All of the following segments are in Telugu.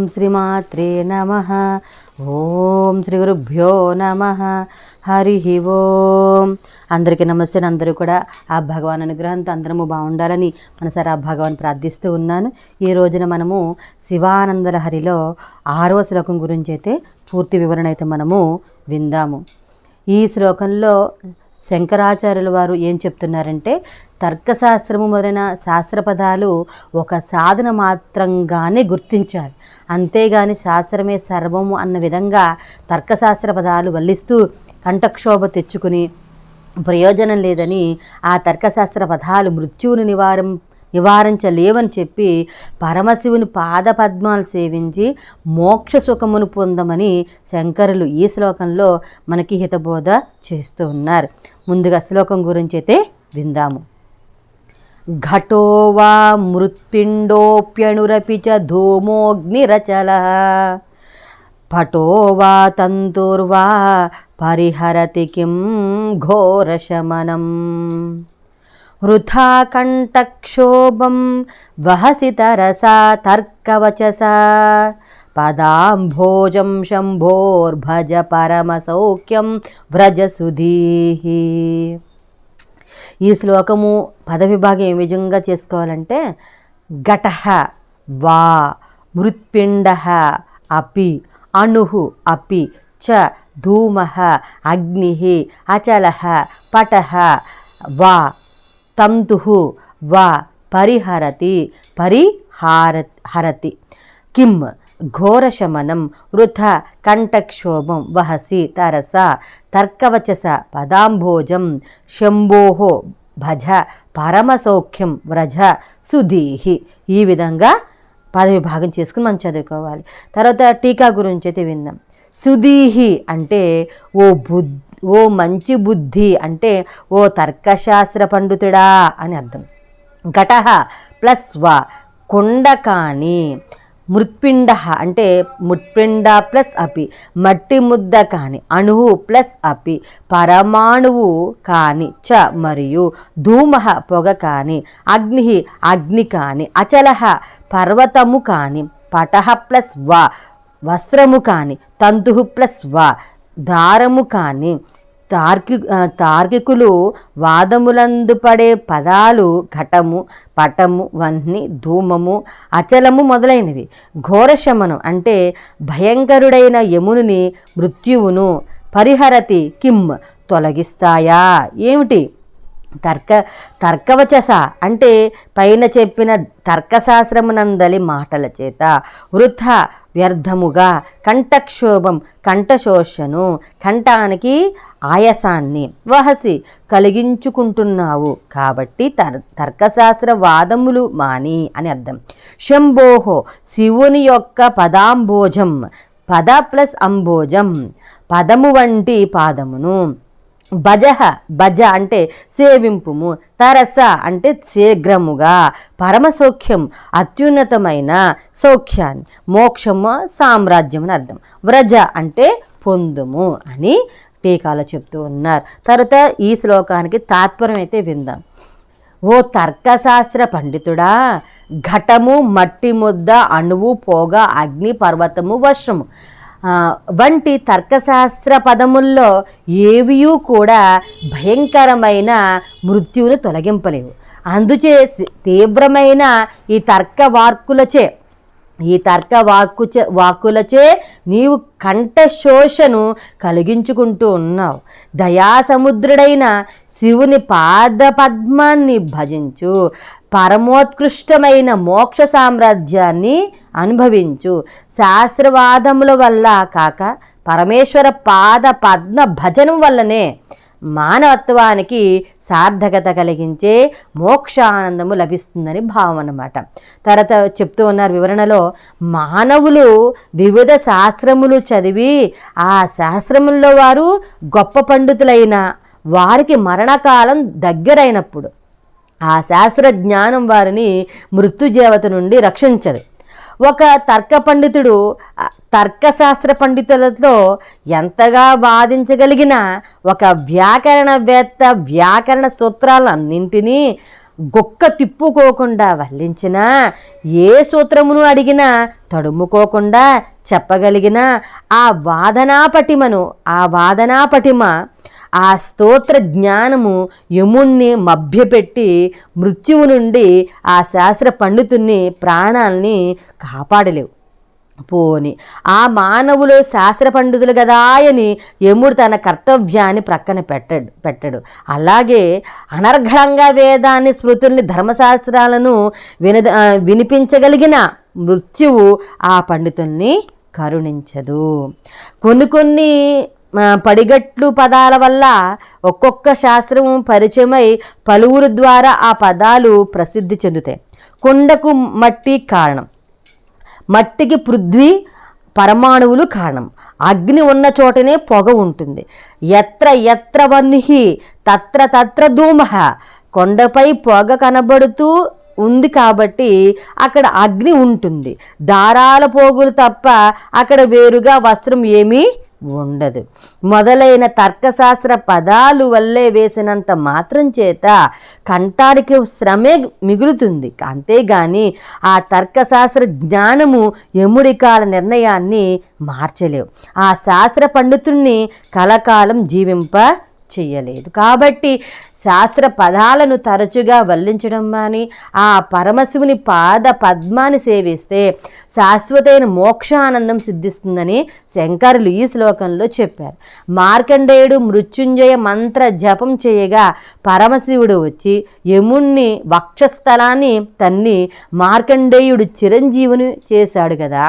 ఓం శ్రీమాత్రే నమ. ఓం శ్రీ గురుభ్యో నమ. హరి ఓం. అందరికీ నమస్తే. అందరూ కూడా ఆ భగవాన్ అనుగ్రహంతో అందరము బాగుండాలని మనసారి ఆ భగవాన్ ప్రార్థిస్తూ ఉన్నాను. ఈ రోజున మనము శివానందల హరిలో ఆరవ శ్లోకం గురించి అయితే పూర్తి వివరణ అయితే మనము విందాము. ఈ శ్లోకంలో శంకరాచార్యుల వారు ఏం చెప్తున్నారంటే తర్కశాస్త్రము మొదలైన శాస్త్ర పదాలు ఒక సాధన మాత్రంగానే గుర్తించాలి. అంతేగాని శాస్త్రమే సర్వము అన్న విధంగా తర్కశాస్త్ర పదాలు వల్లిస్తూ కంఠక్షోభ తెచ్చుకుని ప్రయోజనం లేదని ఆ తర్కశాస్త్ర పదాలు మృత్యువుని నివారం నివారించలేవని చెప్పి పరమశివుని పాదపద్మాలు సేవించి మోక్ష సుఖమును పొందమని శంకరులు ఈ శ్లోకంలో మనకి హితబోధ చేస్తూ ఉన్నారు. ముందుగా శ్లోకం గురించి అయితే విందాము. ఘటో వా మృత్పిండోప్యణురపి చ ధూమోగ్నిరచల పటో వా తంతుర్వా పరిహరతి కిం ఘోరశమనం వృథా కంఠక్షోభం వహసి తరసా తర్కవచసా పదాంభోజం శంభోర్భజ పరమసౌఖ్యం వ్రజసుధీః ఈ శ్లోకము పద విభాగం ఏ విధంగా చేసుకోవాలంటే ఘటహ వా మృత్పిండ అపి అణు అపి చ ధూమ అగ్ని అచల పట వా తంతు వా పరిహరతి పరిహార హరతి. కిం ఘోరశమనం వృథ కంఠక్షోభం వహసి తరస తర్కవచస పదాంభోజం శంభో భజ పరమసౌఖ్యం వ్రజ సుధీహి. ఈ విధంగా పదవి భాగం చేసుకుని మనం చదువుకోవాలి. తర్వాత టీకా గురించి అయితే విన్నాం. సుధీహి అంటే ఓ బుద్ధి ఓ మంచి బుద్ధి అంటే ఓ తర్కశాస్త్ర పండితుడా అని అర్థం. ఘట ప్లస్ వా కొండ కానీ మృత్పిండ అంటే మృత్పిండ ప్లస్ అపి మట్టి ముద్ద కాని అణువు ప్లస్ అపి పరమాణువు కాని చ మరియు ధూమ పొగ కాని అగ్ని అగ్ని కాని అచల పర్వతము కాని పటహ ప్లస్ వా వస్త్రము కాని తంతు ప్లస్ వా దారము కాని తార్కి తార్కికులు వాదములందు పడే పదాలు ఘటము పటము వన్ని ధూమము అచలము మొదలైనవి. ఘోరశమనం అంటే భయంకరుడైన యముని మృత్యువును పరిహరతి కిమ్ తొలగిస్తాయా? ఏమిటి? తర్క తర్కవచస అంటే పైన చెప్పిన తర్కశాస్త్రమునందలి మాటల చేత వృథ వ్యర్థముగా. కంఠక్షోభం కంఠశోషను కంఠానికి ఆయాసాన్ని వహసి కలిగించుకుంటున్నావు కాబట్టి తర్ తర్కశాస్త్ర వాదములు మాని అని అర్థం. శంభోహో శివుని యొక్క పదాంబోజం పద ప్లస్ అంబోజం పదము వంటి పాదమును భజహ భజ అంటే సేవింపుము తరస అంటే శీఘ్రముగా పరమసౌఖ్యం అత్యున్నతమైన సౌఖ్యాన్ని మోక్షము సామ్రాజ్యం అని అర్థం. వ్రజ అంటే పొందుము అని టీకాలో చెప్తూ ఉన్నారు. తర్వాత ఈ శ్లోకానికి తాత్పర్యం అయితే విందాం. ఓ తర్కశాస్త్ర పండితుడా ఘటము మట్టి ముద్ద అణువు పోగ అగ్ని పర్వతము వర్షము. వంటి తర్కశాస్త్ర పదముల్లో ఏవియూ కూడా భయంకరమైన మృత్యువును తొలగింపలేవు. అందుచే తీవ్రమైన ఈ తర్క వార్కులచే ఈ తర్క వాక్కు వాక్కులచే నీవు కంఠశోషను కలిగించుకుంటూ ఉన్నావు. దయాసముద్రుడైన శివుని పాద పద్మాన్ని భజించు. పరమోత్కృష్టమైన మోక్ష సామ్రాజ్యాన్ని అనుభవించు. శాస్త్రవాదముల వల్ల కాక పరమేశ్వర పాద పద్మ భజనం వల్లనే మానవత్వానికి సార్థకత కలిగించే మోక్షానందము లభిస్తుందని భావం అన్నమాట తర్వాత చెప్తూ ఉన్నారు వివరణలో మానవులు వివిధ శాస్త్రములు చదివి ఆ శాస్త్రముల్లో వారు గొప్ప పండితులైన వారికి మరణకాలం దగ్గరైనప్పుడు ఆ శాస్త్ర జ్ఞానం వారిని మృత్యుజేవత నుండి రక్షించదు. ఒక తర్క పండితుడు తర్కశాస్త్ర పండితులతో ఎంతగా వాదించగలిగినా ఒక వ్యాకరణవేత్త వ్యాకరణ సూత్రాలన్నింటినీ గొక్క తిప్పుకోకుండా వల్లించినా ఏ సూత్రమును అడిగినా తడుముకోకుండా చెప్పగలిగిన ఆ వాదనా పటిమను ఆ వాదనా పటిమ ఆ స్తోత్ర జ్ఞానము యముణ్ణి మభ్యపెట్టి మృత్యువు నుండి ఆ శాస్త్ర పండితుణ్ణి ప్రాణాల్ని కాపాడలేవు. పోని ఆ మానవులు శాస్త్ర పండితులు గదాయని యముడు తన కర్తవ్యాన్ని ప్రక్కన పెట్టడు పెట్టడు. అలాగే అనర్ఘంగా వేదాన్ని స్మృతుల్ని ధర్మశాస్త్రాలను విన వినిపించగలిగిన మృత్యువు ఆ పండితుల్ని కరుణించదు. కొన్ని కొన్ని పడిగట్లు పదాల వల్ల ఒక్కొక్క శాస్త్రం పరిచయమై పలువురు ద్వారా ఆ పదాలు ప్రసిద్ధి చెందుతాయి. కొండకు మట్టి కారణం. మట్టికి పృథ్వీ పరమాణువులు కారణం. అగ్ని ఉన్న చోటనే పొగ ఉంటుంది. ఎత్ర ఎత్ర వన్హి తత్ర తత్ర ధూమహ కొండపై పొగ కనబడుతూ ఉంది కాబట్టి అక్కడ అగ్ని ఉంటుంది. దారాల పోగులు తప్ప అక్కడ వేరుగా వస్త్రం ఏమీ ఉండదు. మొదలైన తర్కశాస్త్ర పదాలు వల్లే వేసినంత మాత్రం చేత కంఠానికి శ్రమే మిగులుతుంది. అంతేగాని ఆ తర్కశాస్త్ర జ్ఞానము యముడి కాల నిర్ణయాన్ని మార్చలేవు. ఆ శాస్త్ర పండితుణ్ణి కలకాలం జీవింప చెయ్యలేదు కాబట్టి శాస్త్ర పదాలను తరచుగా వల్లించడం కానీ ఆ పరమశివుని పాద పద్మాన్ని సేవిస్తే శాశ్వతైన మోక్షానందం సిద్ధిస్తుందని శంకరులు ఈ శ్లోకంలో చెప్పారు. మార్కండేయుడు మృత్యుంజయ మంత్ర జపం చేయగా పరమశివుడు వచ్చి యముణ్ణి వక్షస్థలాన్ని తన్ని మార్కండేయుడు చిరంజీవుని చేశాడు కదా.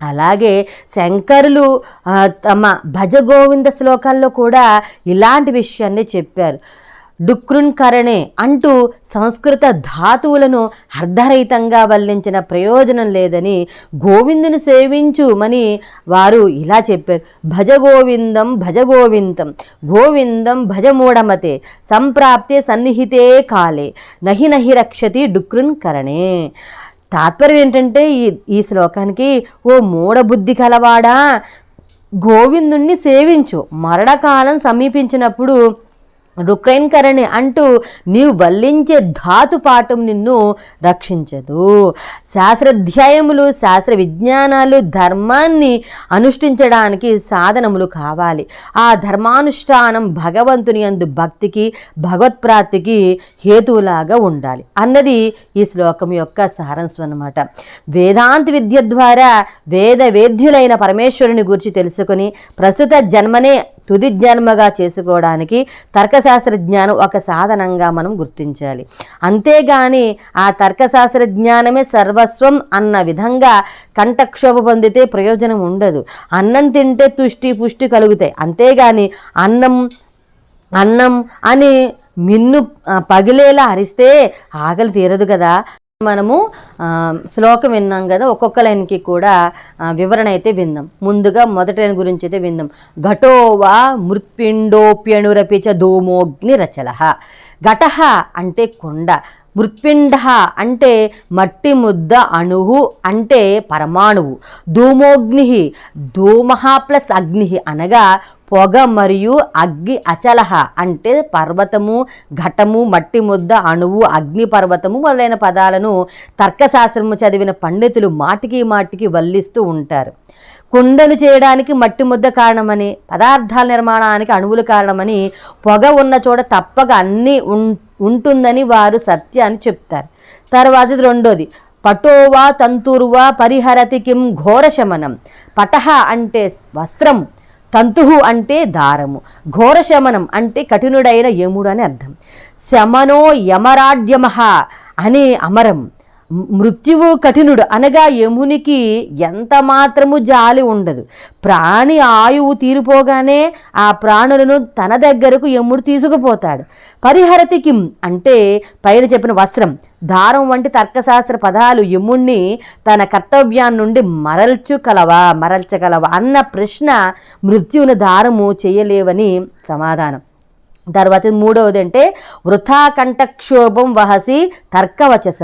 అలాగే శంకరులు తమ భజగోవింద శ్లోకాల్లో కూడా ఇలాంటి విషయాన్ని చెప్పారు. డుక్రున్కరణే అంటూ సంస్కృత ధాతువులను అర్ధరహితంగా వల్లించిన ప్రయోజనం లేదని గోవిందుని సేవించుమని వారు ఇలా చెప్పారు. భజ గోవిందం భజ గోవిందం గోవిందం భజ మూఢమతే సంప్రాప్తే సన్నిహితే కాలే నహి నహి రక్షతి డుక్రున్కరణే. తాత్పర్యం ఏంటంటే ఈ ఈ శ్లోకానికి ఓ మూఢబుద్ధి కలవాడా? గోవిందుణ్ణి సేవించు. మరణకాలం సమీపించినప్పుడు రుక్రైన్కరణి అంటూ నీవు వల్లించే ధాతుపాఠం నిన్ను రక్షించదు. శాస్త్రాధ్యాయములు శాస్త్ర విజ్ఞానాలు ధర్మాన్ని అనుష్ఠించడానికి సాధనములు కావాలి. ఆ ధర్మానుష్ఠానం భగవంతుని అందు భక్తికి భగవత్ప్రాప్తికి హేతువులాగా ఉండాలి. అన్నది ఈ శ్లోకం యొక్క సారాంశం అన్నమాట. వేదాంత విద్య ద్వారా వేద వేద్యులైన పరమేశ్వరుని గురించి తెలుసుకుని ప్రస్తుత జన్మనే తుది జ్ఞానముగా చేసుకోవడానికి తర్కశాస్త్ర జ్ఞానం ఒక సాధనంగా మనం గుర్తించాలి. అంతేగాని ఆ తర్కశాస్త్ర జ్ఞానమే సర్వస్వం అన్న విధంగా కంఠక్షోభ పొందితే ప్రయోజనం ఉండదు. అన్నం తింటే తుష్టి పుష్టి కలుగుతాయి. అంతేగాని అన్నం అన్నం అని మిన్ను పగిలేలా అరిస్తే ఆకలి తీరదు కదా. మనము శ్లోకం విన్నాం కదా ఒక్కొక్క లైన్కి కూడా వివరణ అయితే విందాం. ముందుగా మొదటి లైన్ గురించి అయితే విందాం. ఘటోవా మృత్పిండోప్యణురపిచ ధూమోగ్ని రచల. ఘట అంటే కొండ మృత్పిండ అంటే మట్టి ముద్ద అణువు అంటే పరమాణువు. ధూమోగ్ని ధూమహ ప్లస్ అగ్ని అనగా పొగ మరియు అగ్ని అచలహ అంటే పర్వతము ఘటము మట్టి ముద్ద అణువు అగ్ని పర్వతము మొదలైన పదాలను ధర్మశాస్త్రము చదివిన పండితులు మాటికి మాటికి వల్లిస్తూ ఉంటారు. కుండను చేయడానికి మట్టి ముద్ద కారణమని పదార్థాల నిర్మాణానికి అణువులు కారణమని పొగ ఉన్న చోట తప్పక అన్నీ ఉంటుందని వారు సత్యాన్ని చెప్తారు. తర్వాత రెండోది పటోవా తంతుర్వా పరిహరతి కిం ఘోరశమనం. పటహ అంటే వస్త్రం తంతుహు అంటే దారము. ఘోర శమనం అంటే కఠినుడైన యముడు అని అర్థం. శమనో యమరాడ్యమహ అనే అమరం. మృత్యువు కఠినుడు. అనగా యమునికి ఎంత మాత్రము జాలి ఉండదు. ప్రాణి ఆయువు తీరిపోగానే ఆ ప్రాణులను తన దగ్గరకు యముడు తీసుకుపోతాడు. పరిహరతికిం అంటే పైన చెప్పిన వస్త్రం దారం వంటి తర్కశాస్త్ర పదాలు యముణ్ణి తన కర్తవ్యాన్ని నుండి మరల్చుకలవా మరల్చగలవా అన్న ప్రశ్న మృత్యువును దారము చేయలేవని సమాధానం. తర్వాత మూడవది అంటే వృథాకంఠక్షోభం వహసి తర్కవచస.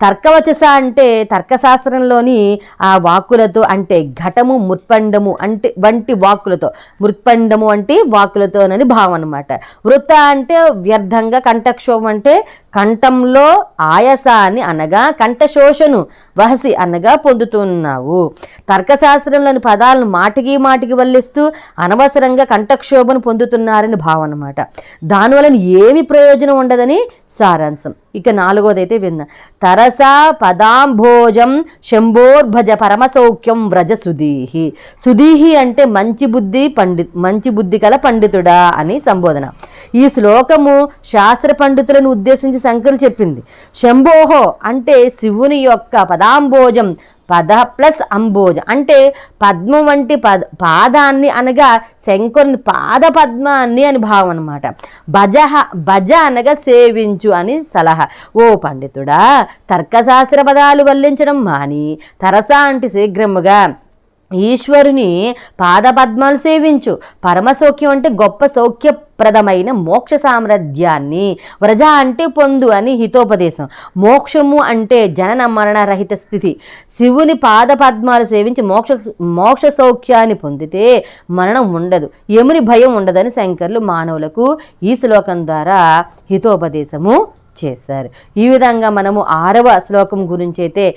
తర్కవచస అంటే తర్కశాస్త్రంలోని ఆ వాక్కులతో అంటే ఘటము మృత్పండము అంటే వంటి వాక్కులతో. మృత్పండము అంటే వాక్కులతోనని భావం అనమాట వృత్త అంటే వ్యర్థంగా కంఠక్షోభం అంటే కంఠంలో ఆయాసాన్ని అనగా కంఠశోషను వహసి అనగా పొందుతున్నావు. తర్కశాస్త్రంలోని పదాలను మాటికి మాటికి వల్లిస్తూ అనవసరంగా కంఠక్షోభను పొందుతున్నారని భావం అనమాట దానివలన ఏమి ప్రయోజనం ఉండదని సారాంశం. ఇక నాలుగోదైతే అయితే తరస తరసా పదాంభోజం శంభోర్భజ పరమసౌఖ్యం వ్రజ సుధీహి. సుధీహి అంటే మంచి బుద్ధి పండి మంచి బుద్ధి కల పండితుడా అని సంబోధన. ఈ శ్లోకము శాస్త్ర పండితులను ఉద్దేశించి శంకరు చెప్పింది. శంభోహో అంటే శివుని యొక్క పదాంభోజం పద ప్లస్ అంబోజ. అంటే పద్మం వంటి పద పాదాన్ని అనగా శంకరుని పాద పద్మాన్ని అని భావం అనమాట భజ భజ అనగా సేవించు అని సలహా. ఓ పండితుడా తర్కశాస్త్ర పదాలు వల్లించడం మాని తరసా అంటే శీఘ్రముగా ఈశ్వరుని పాదపద్మాలు సేవించు. పరమసౌఖ్యం అంటే గొప్ప సౌఖ్య ప్రదమైన మోక్ష సామ్రాజ్యాన్ని వ్రజ అంటే పొందు అని హితోపదేశం. మోక్షము అంటే జనన మరణ రహిత స్థితి. శివుని పాదపద్మాలు సేవించి మోక్ష మోక్ష సౌఖ్యాన్ని పొందితే మరణం ఉండదు. యముని భయం ఉండదని శంకర్లు మానవులకు ఈ శ్లోకం ద్వారా హితోపదేశము చేశారు. ఈ విధంగా మనము ఆరవ శ్లోకం గురించి అయితే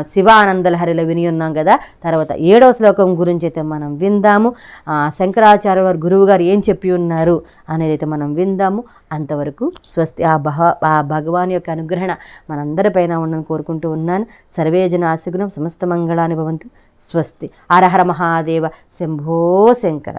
శివానందలహరిలో విని ఉన్నాం కదా? తర్వాత ఏడవ శ్లోకం గురించి అయితే మనం విందాము. ఆ, శంకరాచార్య వారి గురువు గారు ఏం చెప్పి ఉన్నారు అనేది అయితే మనం విందాము. అంతవరకు స్వస్తి ఆ భగ ఆ భగవాన్ యొక్క అనుగ్రహణ మనందరిపైన ఉండని కోరుకుంటూ ఉన్నాను. సర్వే ఆశగుణం సమస్త మంగళాని భవంతు. స్వస్తి. అరహర మహాదేవ. శంభో శంకర.